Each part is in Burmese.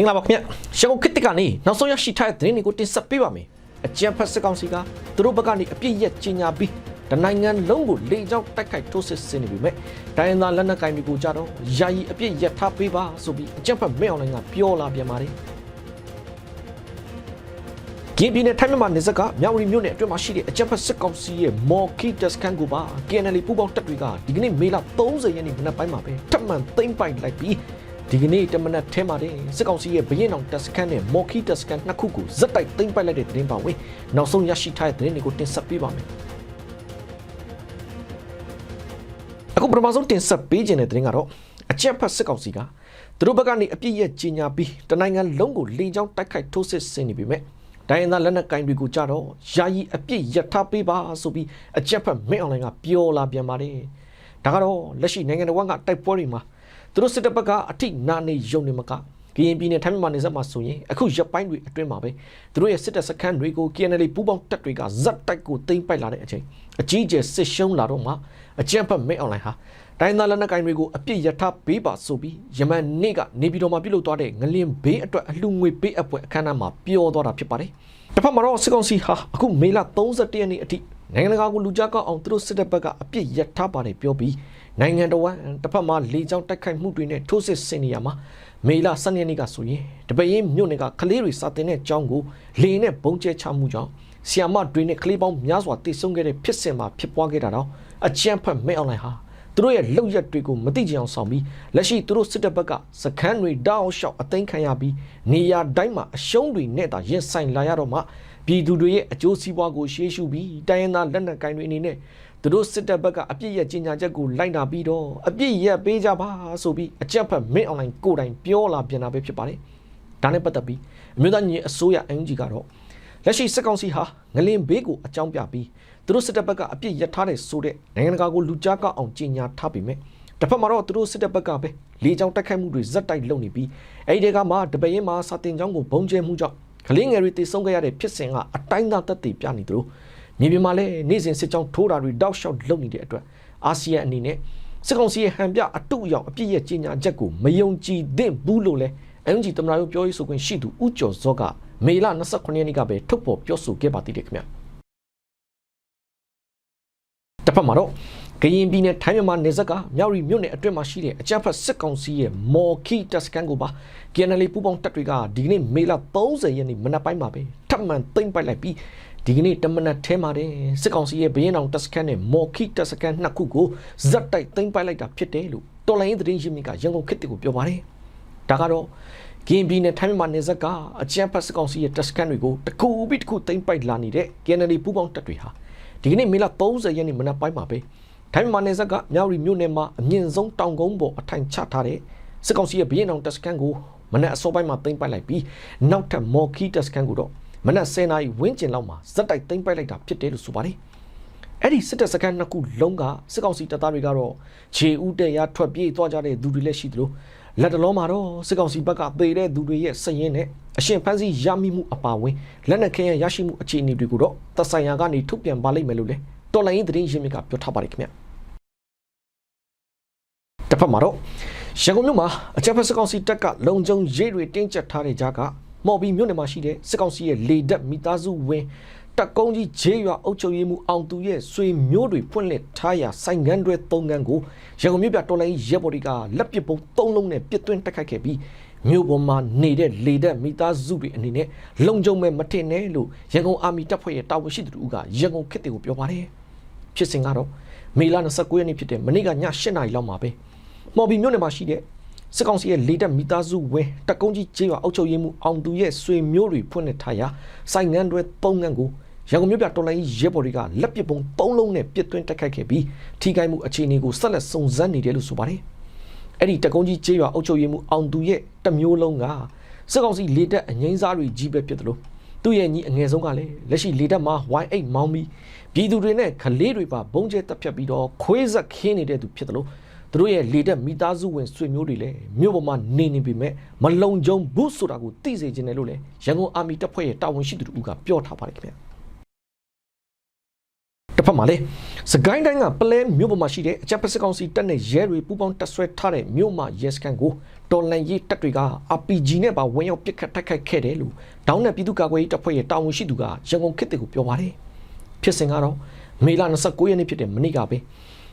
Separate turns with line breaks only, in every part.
မင်္ဂလာပါခင်ဗျရှန်ကုန်ခေတ်တစ်ကနေနောက်ဆုံးရရှိထားတဲ့သတင်းတွေကိုတင်ဆက်ပေးပါမယ်အကြံဖတ်စစ်ကောင်စီကသူတို့ဘက်ကနေအပြစ်ရက်ကြီးညာပြီးတနိုင်ငံလုံးကိုလေကြောင်းတိုက်ခိုက်ထိုးစစ်ဆင်နေပြီမဲ့တိုင်းရင်းသားလက်နက်ကိုင်တွေကိုကြတော့ယာယီအပြစ်ရက်ထားပေးပါဆိုပြီးအကြံဖတ်မဲအောင်လိုင်းကပြောလာပြန်ပါတယ်ကင်းပြည်နယ်ထိုင်းမြန်မာနယ်စပ်ကမြောက်ရီမြို့နယ်အတွင်းမှာရှိတဲ့အကြံဖတ်စစ်ကောင်စီရဲ့မော်ကီတက်စကန်ကိုပါ KNL ပူပေါင်းတပ်တွေကဒီကနေ့မေလ30ရက်နေ့မနက်ပိုင်းမှာပဲထပ်မံသိမ်းပိုက်လိုက်ပြီး ဒီကနေ့တမနက်ထဲမှာတဲ့စစ်ကောင်စီရဲ့ဘရင်အောင်တက်စကန်နဲ့မော်ကီတက်စကန်နှစ်ခုကိုဇက်တိုက်သိမ်းပိုက်လိုက်တဲ့သတင်းပါဝင်နောက်ဆုံးရရှိထားတဲ့သတင်းတွေကိုတင်ဆက်ပေးပါမယ်အခုပထမဆုံးတင်ဆက်ပေးခြင်းတဲ့သတင်းကတော့အကြက်ဖတ်စစ်ကောင်စီကသူတို့ဘက်ကနေအပြစ်ရဲ့ကြီးညာပြီးတနိုင်ငံလုံးကိုလေကြောင်းတိုက်ခိုက်ထိုးစစ်ဆင်နေပြီမဲ့တိုင်းရင်းသားလက်နက်ကင်တွေကိုကြတော့ယာယီအပြစ်ရထားပေးပါဆိုပြီးအကြက်ဖက်မင်းအွန်လိုင်းကပြောလာပြန်ပါတယ်ဒါကတော့လက်ရှိနိုင်ငံတော်ကတိုက်ပွဲတွေမှာ သူတို့စစ်တပ်ဘက်ကအထိနာနေယုံနေမကကရင်ပြည်နယ်ထိုင်းမြန်မာနယ်စပ်မှာဆိုရင်အခုရပ်ပိုင်းတွေအတွင်းမှာပဲသူတို့ရဲ့စစ်တပ်စခန်းတွေကို KNL ပူးပေါင်းတပ်တွေကဇက်တိုက်ကိုသိမ်းပိုက်လာတဲ့အချိန်အကြီးအကျယ်စစ်ရှုံးလာတော့မှအကြက်ဖက်မင်းအွန်လိုင်းဟာတိုင်းသားလက်နက်ကိုင်တွေကိုအပြစ်ရထားပေးပါဆိုပြီးယမန်နေ့ကနေပြည်တော်မှာပြုလုပ်သွားတဲ့ငလင်ဘေးအတွက်အလှငွေပေးအပ်ပွဲအခမ်းအနားမှာပြောသွားတာဖြစ်ပါတယ်။တစ်ဖက်မှာတော့စစ်ကောင်စီဟာအခုမေလ31ရက်နေ့အထိ နိုင်ငံတကာကိုလူကြားကောက်အောင်သူတို့စစ်တပ်ဘက်ကအပြစ်ရထားပါတယ်ပြောပြီးနိုင်ငံတော်ဝန်တစ်ဖက်မှာလေကြောင်းတိုက်ခိုက်မှုတွေနဲ့ထိုးစစ်ဆင်နေရမှာမေလ12ရက်နေ့ကဆိုရင်တပရင်မြို့နယ်ကကလေးတွေစာတင်တဲ့အကြောင်းကိုလေနဲ့ဘုံကျဲချမှုကြောင့်ဆီယာမတွေနဲ့ကလေးပေါင်းများစွာတိတ်ဆုံးခဲ့တဲ့ဖြစ်စဉ်မှာဖြစ်ပွားခဲ့တာတော့အကြမ်းဖက်မဲအွန်လိုင်းဟာသူတို့ရဲ့လောက်ရက်တွေကိုမသိကြအောင်ဆောင်ပြီးလက်ရှိသူတို့စစ်တပ်ဘက်ကစခန်းတွေတောက်လျှောက်အသိမ်းခံရပြီးနေရာတိုင်းမှာအရှုံးတွေနဲ့တာရင်ဆိုင်လာရတော့မှ ပြည်သူတွေရဲ့အကျိုးစီးပွားကိုရှေးရှုပြီးတိုင်းရင်းသားလက်နက်ကိုင်တွေအနေနဲ့သူတို့စစ်တပ်ဘက်ကအပြစ်ရဲ့ကြီးညာချက်ကိုလိုက်နာပြီးတော့အပြစ်ရက်ပေးကြပါဆိုပြီးအကြက်ဖက်မင်းအွန်လိုင်းကိုယ်တိုင်ပြောလာပြန်တာပဲဖြစ်ပါတယ်။ဒါနဲ့ပတ်သက်ပြီးအမျိုးသားညီအစိုးရအင်ဂျီကတော့လက်ရှိစစ်ကောင်စီဟာငလင်ဘေးကိုအကြောင်းပြပြီးသူတို့စစ်တပ်ဘက်ကအပြစ်ရထားတဲ့ဆိုတဲ့နိုင်ငံတကာကိုလူကြားကောက်အောင်ကြီးညာထားပြီးမြဲတစ်ဖက်မှာတော့သူတို့စစ်တပ်ဘက်ကပဲလေကြောင်းတိုက်ခိုက်မှုတွေဇက်တိုက်လုပ်နေပြီးအဲ့ဒီကမှတပရင်မှာစာတင်ကြောင်းကိုဘုံကျဲမှုကြောင့် ကလေးငယ်တွေတေဆုံးခဲ့ရတဲ့ဖြစ်စဉ်ကအတိုင်းသားသက်သေပြနေသလိုမြေပြင်မှာလည်းနေ့စဉ်စစ်ကြောင်းထိုးတာတွေတောက်လျှောက်လုပ်နေတဲ့အတွက်အာဆီယံအနေနဲ့စစ်ကောင်စီရဲ့ဟန်ပြအတုအယောင်အပြစ်ရဲ့ကြီးညာချက်ကိုမယုံကြည်သင့်ဘူးလို့လဲအန်ဂျီတမနာရုံပြောရေးဆိုခွင့်ရှိသူဦးကျော်စောကမေလ29ရက်နေ့ကပဲထုတ်ဖော်ပြောဆိုခဲ့ပါသေးတယ်ခင်ဗျာတစ်ဖက်မှာတော့ ကရင်ပြည်နယ်ထိုင်းမြန်မာနယ်စပ်ကမြောက်ရီမြို့နယ်အတွင်းမှာရှိတဲ့အကြမ်းဖက်စစ်ကောင်စီရဲ့မော်ခီတက်စကန်ကိုပါ KNL ပူပေါင်းတပ်တွေကဒီကနေ့မေလ30ရက်နေ့မနက်ပိုင်းမှာပဲထပ်မံသိမ်းပိုက်လိုက်ပြီးဒီကနေ့တမနက်ထဲမှာတဲ့စစ်ကောင်စီရဲ့ဘရင်အောင်တက်စကန်နဲ့မော်ခီတက်စကန်နှစ်ခုကိုဇက်တိုက်သိမ်းပိုက်လိုက်တာဖြစ်တယ်လို့တော်လိုင်းသတင်းရင်းမြစ်ကရန်ကုန်ခေတ်ကိုပြောပါတယ်ဒါကတော့ကရင်ပြည်နယ်ထိုင်းမြန်မာနယ်စပ်ကအကြမ်းဖက်စစ်ကောင်စီရဲ့တက်စကန်တွေကိုတကူပြီးတကူသိမ်းပိုက်လာနေတဲ့ KNL ပူပေါင်းတပ်တွေဟာဒီကနေ့မေလ30ရက်နေ့မနက်ပိုင်းမှာပဲ ထိုင်းမြန်မာနယ်စပ်ကမြောက်ရီမြို့နယ်မှာအမြင့်ဆုံးတောင်ကုန်းပေါ်အထိုင်ချထားတဲ့စစ်ကောင်စီရဲ့ဘရင်အောင်တက်စကန်ကိုမနက်အစောပိုင်းမှာသိမ်းပိုက်လိုက်ပြီးနောက်ထပ်မော်ခီတက်စကန်ကိုတော့မနက်10:00နာရီဝန်းကျင်လောက်မှာဇက်တိုက်သိမ်းပိုက်လိုက်တာဖြစ်တယ်လို့ဆိုပါတယ်။အဲ့ဒီစစ်တပ်စခန်းနှစ်ခုလုံးကစစ်ကောင်စီတပ်သားတွေကတော့ခြေဦးတဲ့ရထွက်ပြေးသွားကြတဲ့သူတွေလည်းရှိသလိုလက်တလုံးမှာတော့စစ်ကောင်စီဘက်ကသေတဲ့သူတွေရဲ့စရင်နဲ့အရှင်ဖန်းစီရမိမှုအပါဝင်လက်နက်ခဲယမ်းရရှိမှုအခြေအနေတွေကိုတော့သက်ဆိုင်ရာကနေထုတ်ပြန်ပါလိမ့်မယ်လို့လည်း တော်လိုင်းသတင်းရင်းမြစ်ကပြောထားပါတယ်ခင်ဗျ။တစ်ဖက်မှာတော့ရန်ကုန်မြို့မှာအကြမ်းဖက်စစ်ကောင်စီတပ်ကလုံခြုံရေးတွေတင်းကျပ်ထားတဲ့ကြားကမော်ဘီမြို့နယ်မှာရှိတဲ့စစ်ကောင်စီရဲ့လေတပ်မိသားစုဝင်တက်ကုန်းကြီးဂျေးရွာအုပ်ချုပ်ရေးမှူးအောင်သူရဲ့ဆွေမျိုးတွေဖွင့်လှစ်ထားရာဆိုင်ငန်းတွေ၃ငန်းကိုရန်ကုန်မြို့ပြတော်လိုင်းရဲဘော်တွေကလက်ပစ်ပုံ၃လုံးနဲ့ပစ်သွင်းတိုက်ခိုက်ခဲ့ပြီးမြို့ပေါ်မှာနေတဲ့လေတပ်မိသားစုတွေအနေနဲ့လုံခြုံမဲ့မထင်နဲ့လို့ရန်ကုန်အာမီတပ်ဖွဲ့ရဲ့တာဝန်ရှိသူတို့ကရန်ကုန်ခေတ်တွေကိုပြောပါတယ် ဖြစ်စဉ်ကတော့မေလ29ရက်နေ့ဖြစ်တဲ့မနေ့ကည8နာရီလောက်မှာပဲမော်ဘီမြို့နယ်မှာရှိတဲ့စစ်ကောင်စီရဲ့လေတပ်မိသားစုဝင်တကုန်းကြီးကျေးရွာအုပ်ချုပ်ရေးမှူးအောင်သူရဲ့ဆွေမျိုးတွေဖွင့်နေထားရာစိုင်ငန်းတွေ၃ငန်းကိုရန်ကုန်မြို့ပြတော်လိုင်းရဲဘော်တွေကလက်ပစ်ပုံ၃လုံးနဲ့ပစ်သွင်းတိုက်ခိုက်ခဲ့ပြီးထိခိုက်မှုအခြေအနေကိုဆက်လက်စုံစမ်းနေတယ်လို့ဆိုပါတယ်။အဲ့ဒီတကုန်းကြီးကျေးရွာအုပ်ချုပ်ရေးမှူးအောင်သူရဲ့တမျိုးလုံးကစစ်ကောင်စီလေတပ်အငိမ့်စားတွေကြီးပဲဖြစ်တယ်လို့သူ့ရဲ့ညီအငယ်ဆုံးကလည်းလက်ရှိလေတပ်မှာ Y8 မောင်းပြီး ပြည်သူတွေနဲ့ကလေးတွေပါဘုံကျဲတပ်ဖြတ်ပြီးတော့ခွေးဆက်ခင်းနေတဲ့သူဖြစ်တယ်လို့သူတို့ရဲ့လေတက်မိသားစုဝင်ဆွေမျိုးတွေလည်းမြို့ပေါ်မှာနေနေပြီမဲ့မလုံခြုံဘူးဆိုတာကိုသိစေချင်တယ်လို့လည်းရန်ကုန်အာမီတပ်ဖွဲ့ရဲ့တာဝန်ရှိသူတို့ကပြောထားပါတယ်ခင်ဗျာတတစ်ဖက်မှာလေစကိုင်းတိုင်းကပလဲမြို့ပေါ်မှာရှိတဲ့အကြပ်ဖက်စစ်ကောင်စီတပ်နဲ့ရဲတွေပူးပေါင်းတပ်ဆွဲထားတဲ့မြို့မှာရဲစခန်းကိုတော်လန်ရေးတပ်တွေက RPG နဲ့ပါဝင်ရောက်ပစ်ခတ်တိုက်ခိုက်ခဲ့တယ်လို့တောင်းတဲ့ပြည်သူ့ကာကွယ်ရေးတပ်ဖွဲ့ရဲ့တာဝန်ရှိသူကရန်ကုန်ခေတ်တွေကိုပြောပါတယ် ဖြစ်စဉ်ကတော့မေလ29ရက်နေ့ဖြစ်တဲ့မနေ့ကပဲ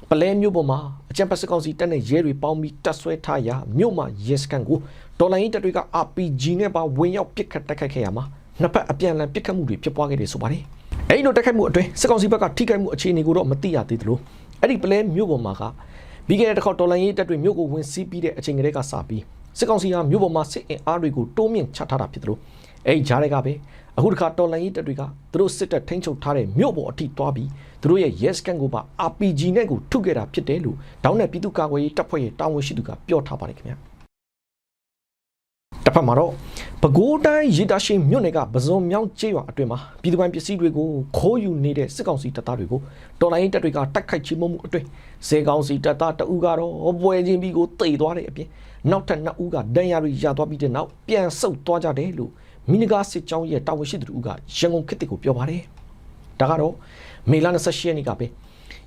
ပလဲမြို့ပေါ်မှာအကြံပတ်စကောင်စီတပ်နဲ့ရဲတွေပေါင်းပြီးတပ်ဆွဲထားရာမြို့မှာရဲစခန်းကိုဒေါ်လာရင်းတပ်တွေက RPG နဲ့ပါဝင်ရောက်ပစ်ခတ်တိုက်ခိုက်ခဲ့ရမှာနှစ်ဖက်အပြန်အလှန်ပစ်ခတ်မှုတွေဖြစ်ပွားခဲ့တယ်ဆိုပါတယ်။အဲဒီလိုတိုက်ခိုက်မှုအတွင်းစစ်ကောင်စီဘက်ကထိခိုက်မှုအခြေအနေကိုတော့မသိရသေးသလိုအဲ့ဒီပလဲမြို့ပေါ်မှာကပြီးခဲ့တဲ့တစ်ခေါက်ဒေါ်လာရင်းတပ်တွေမြို့ကိုဝင်စီးပြီးတဲ့အချိန်ကလေးကစပြီးစစ်ကောင်စီဟာမြို့ပေါ်မှာစစ်အင်အားတွေကိုတိုးမြင့်ချထားတာဖြစ်သလိုအဲဒီဂျားတွေကပဲ အခုတစ်ခါတော်လန်ရေးတပ်တွေကသူတို့စစ်တပ်ထိန်းချုပ်ထားတဲ့မြို့ပေါ်အထိတွားပြီးသူတို့ရဲ့ yes can ကိုပါ RPG နဲ့ကိုထုခဲ့တာဖြစ်တယ်လို့တောင်းတဲ့ပြည်သူ့ကာကွယ်ရေးတပ်ဖွဲ့ရဲ့တာဝန်ရှိသူကပြောထားပါတယ်ခင်ဗျာတစ်ဖက်မှာတော့ပဲခူးတိုင်းရေတာရှိမြို့နယ်ကပဇွန်မြောင်းကျေးရွာအတွင်းမှာပြည်သူပိုင်ပစ္စည်းတွေကိုခိုးယူနေတဲ့စစ်ကောင်စီတပ်သားတွေကိုတော်လိုင်းတပ်တွေကတိုက်ခိုက်ချေမှုမှုအတွင်းစေကောင်စီတပ်သားတအူးကတော့ပွဲချင်းပြီးကိုတိတ်သွားတဲ့အပြင်နောက်ထပ်နှစ်ဦးကဒဏ်ရာတွေရသွားပြီးတဲ့နောက်ပြန်ဆုတ်သွားကြတယ်လို့ မိနဂါစစ်ကြောင်းရဲ့တာဝန်ရှိသူတို့ကရန်ကုန်ခေတ်ကိုပြောပါတယ်။ဒါကတော့မေလ28ရက်နေ့ကပဲ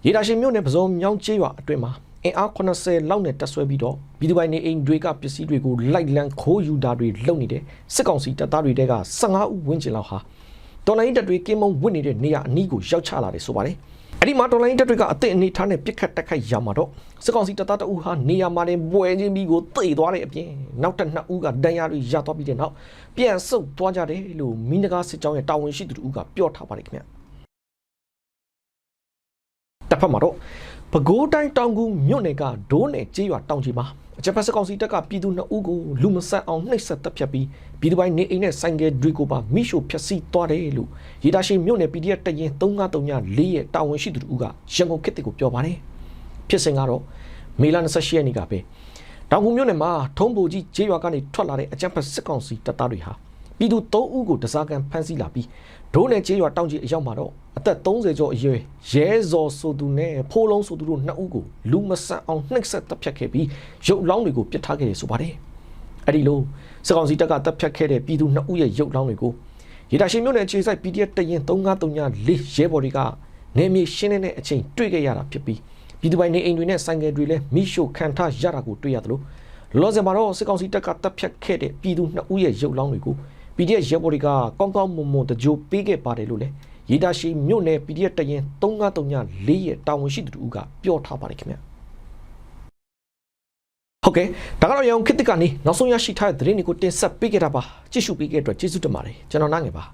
ရေတာရှင်မြို့နယ်ပဇွန်မြောင်းကျေးရွာအတွင်းမှာအင်အား80လောက်နဲ့တက်ဆွဲပြီးတော့ပြည်သူပိုင်နေအိမ်တွေကပစ္စည်းတွေကိုလိုက်လံခိုးယူတာတွေလုပ်နေတဲ့စစ်ကောင်စီတပ်သားတွေတဲက15ဦးဝန်းကျင်လောက်ဟာတော်လိုင်းတပ်တွေကင်းမုံဝစ်နေတဲ့နေရာအနီးကိုရောက်ချလာတယ်ဆိုပါတယ်။အဲ့ဒီမှာတော်လိုင်းတပ်တွေကအသင့်အနေထားနဲ့ပြစ်ခတ်တက်ခိုက်ရမှာတော့စစ်ကောင်စီတပ်သားတအူးဟာနေရာမှာတင်ပွဲချင်းပြီးကိုတိတ်သွားတဲ့အပြင် နောက်ထပ်နှစ်ဦးကဒဏ်ရာတွေရသွားပြီးတဲ့နောက်ပြန်ဆုတ်သွားကြတယ်လို့မိနဂါစစ်ကြောင်းရဲ့တာဝန်ရှိသူတို့ကပြောထားပါတယ်ခင်ဗျ။တစ်ဖက်မှာတော့ပဲခူးတိုင်းတောင်ကူမြို့နယ်ကဒိုးနယ်ကျေးရွာတောင်ကြီးမှာအချက်ဖက်စကောင်စီတပ်ကပြည်သူနှစ်ဦးကိုလူမဆန်အောင်နှိပ်စက်တပ်ဖြတ်ပြီးပြည်သူပိုင်းနေအိမ်နဲ့ဆိုင်ကယ်တွေကိုပါမိရှို့ဖျက်ဆီးသွားတယ်လို့ရေတာရှိမြို့နယ် PDF တရင်3934ရဲ့တာဝန်ရှိသူတို့ကရန်ကုန်ခေတ်ကိုပြောပါတယ်ဖြစ်စဉ်ကတော့မေလ28ရက်နေ့ကပဲ တောင်ကူမြို့နယ်မှာထုံးပူကြီးကျေးရွာကနေထွက်လာတဲ့အကြမ်းဖက်စစ်ကောင်စီတပ်သားတွေဟာပြည်သူ3ဦးကိုတစားကန်ဖမ်းဆီးလာပြီးဒိုးနယ်ကျေးရွာတောင်ကြီးအရောက်မှာတော့အသက်30ကျော်အရွယ်ရဲဇော်ဆိုသူနဲ့ဖိုးလုံးဆိုသူတို့နှစ်ဦးကိုလူမဆန်အောင်နှိပ်စက်တပ်ဖြတ်ခဲ့ပြီးရုပ်လောင်းတွေကိုပစ်ထားခဲ့တယ်ဆိုပါတယ်။အဲ့ဒီလိုစစ်ကောင်စီတပ်ကတပ်ဖြတ်ခဲ့တဲ့ပြည်သူနှစ်ဦးရဲ့ရုပ်လောင်းတွေကိုရေတာရှင်မြို့နယ်ခြေဆိုင် PDF တရင်3934ရဲဘော်တွေကနေမြေရှင်းနေတဲ့အချိန်တွေ့ခဲ့ရတာဖြစ်ပြီး ပြည်သူပိုင်နေအိမ်တွေနဲ့ဆိုင်ကယ်တွေလည်းမိရှို့ခံထားရတာကိုတွေ့ရသလိုလောဆယ်မှာတော့စစ်ကောင်စီတပ်ကတပ်ဖြတ်ခဲ့တဲ့ပြည်သူနှစ်ဦးရဲ့ရုပ်လောင်းတွေကို PDF ရဲဘော်တွေကကောင်းကောင်းမွန်မွန်တကြိုပေးခဲ့ပါတယ်လို့လည်းရေတာရှိမြို့နယ် PDF တရင်3934ရဲ့တာဝန်ရှိသူတို့ကပြောထားပါတယ်ခင်ဗျဟုတ်ကဲ့ဒါကတော့ရအောင်ခေတ်ကနေနောက်ဆုံးရရှိထားတဲ့သတင်းတွေကိုတင်ဆက်ပေးခဲ့တာပါကြည့်ရှုပေးခဲ့တဲ့အတွက်ကျေးဇူးတင်ပါတယ်ကျွန်တော်နိုင်ငယ်ပါ